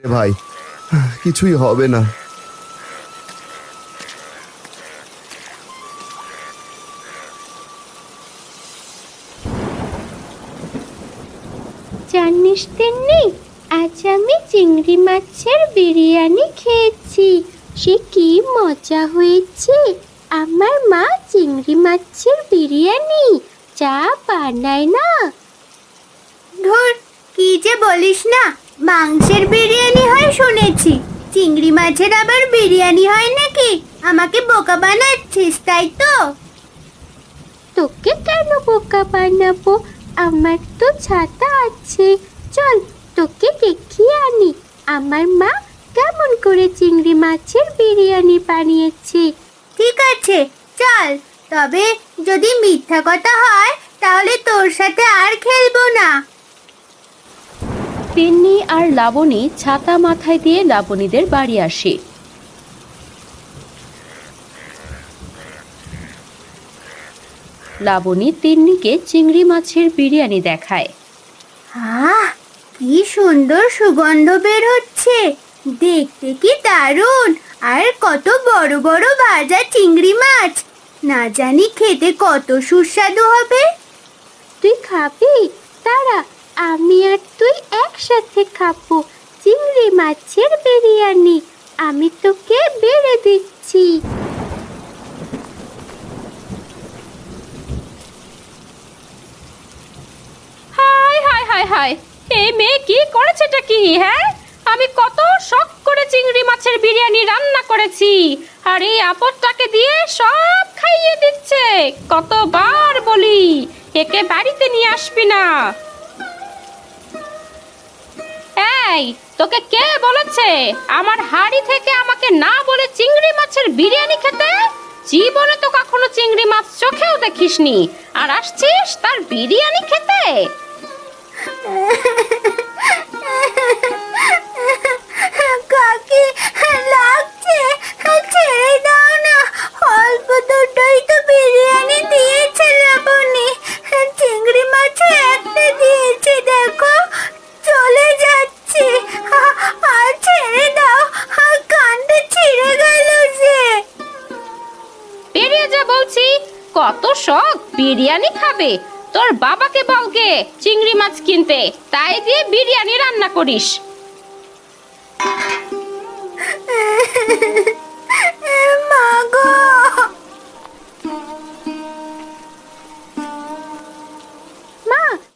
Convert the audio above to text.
রে ভাই কিছুই হবে না। জানিস তেমনি আজ আমি চিংড়ি মাছের বিরিয়ানি খেয়েছি। সে কি মজা হয়েছে। আমার মা চিংড়ি মাছের বিরিয়ানি চা বানায় না। ধুর কি যে বলিস না। মাংসের বিরিয়ানি হয় শুনেছি। চিংড়ি মাছের আবার বিরিয়ানি হয় নাকি? আমাকে বোকা বানাচ্ছিস তাই তো? তোকে কেন বোকা বানাবো? আমার তো ছাতা আছে। চল তোকে দেখিয়ে আনি। আমার মা কেমন করে চিংড়ি মাছের বিরিয়ানি বানিয়েছে। ঠিক আছে চল। তবে যদি মিথ্যা কথা হয় তাহলে তোর সাথে আর খেলব না। পেন্নি আর লাবণী ছাতা মাথায় দিয়ে লাবণীদের বাড়ি আসে। লাবণী তিন্নিকে চিংড়ি মাছের বিরিয়ানি দেখায়। আহ কি সুন্দর সুগন্ধ বের হচ্ছে। দেখতে কি দারুণ। আর কত বড় বড় ভাজা চিংড়ি মাছ। না জানি খেতে কত সুস্বাদু হবে। তুই খাবি? তারা আমি আর তুই একসাথে খাব চিংড়ি মাছের বিরিয়ানি। আমি তোকে বেড়ে দিচ্ছি। হাই হাই হাই হাই, এই মেয়ে কি করেছেটা কি হ্যাঁ? আমি কত শখ করে চিংড়ি মাছের বিরিয়ানি রান্না করেছি, আর এই আপদটাকে দিয়ে সব খাইয়ে দিচ্ছে, কতবার বলি, একে বাড়িতে নিয়ে আসবি না। এই তোকে কে বলেছে? আমার হাড়ি থেকে আমাকে না বলে চিংড়ি মাছের বিরিয়ানি খেতে? জীবনে তো কখনো চিংড়ি মাছ চোখেও দেখিসনি। আর আসছিস তার বিরিয়ানি খেতে? যা বলছি, কত শখ, বিরিয়ানি খাবে। তোর বাবাকে বলকে চিংড়ি মাছ কিনতে, তাই দিয়ে বিরিয়ানি রান্না করিস।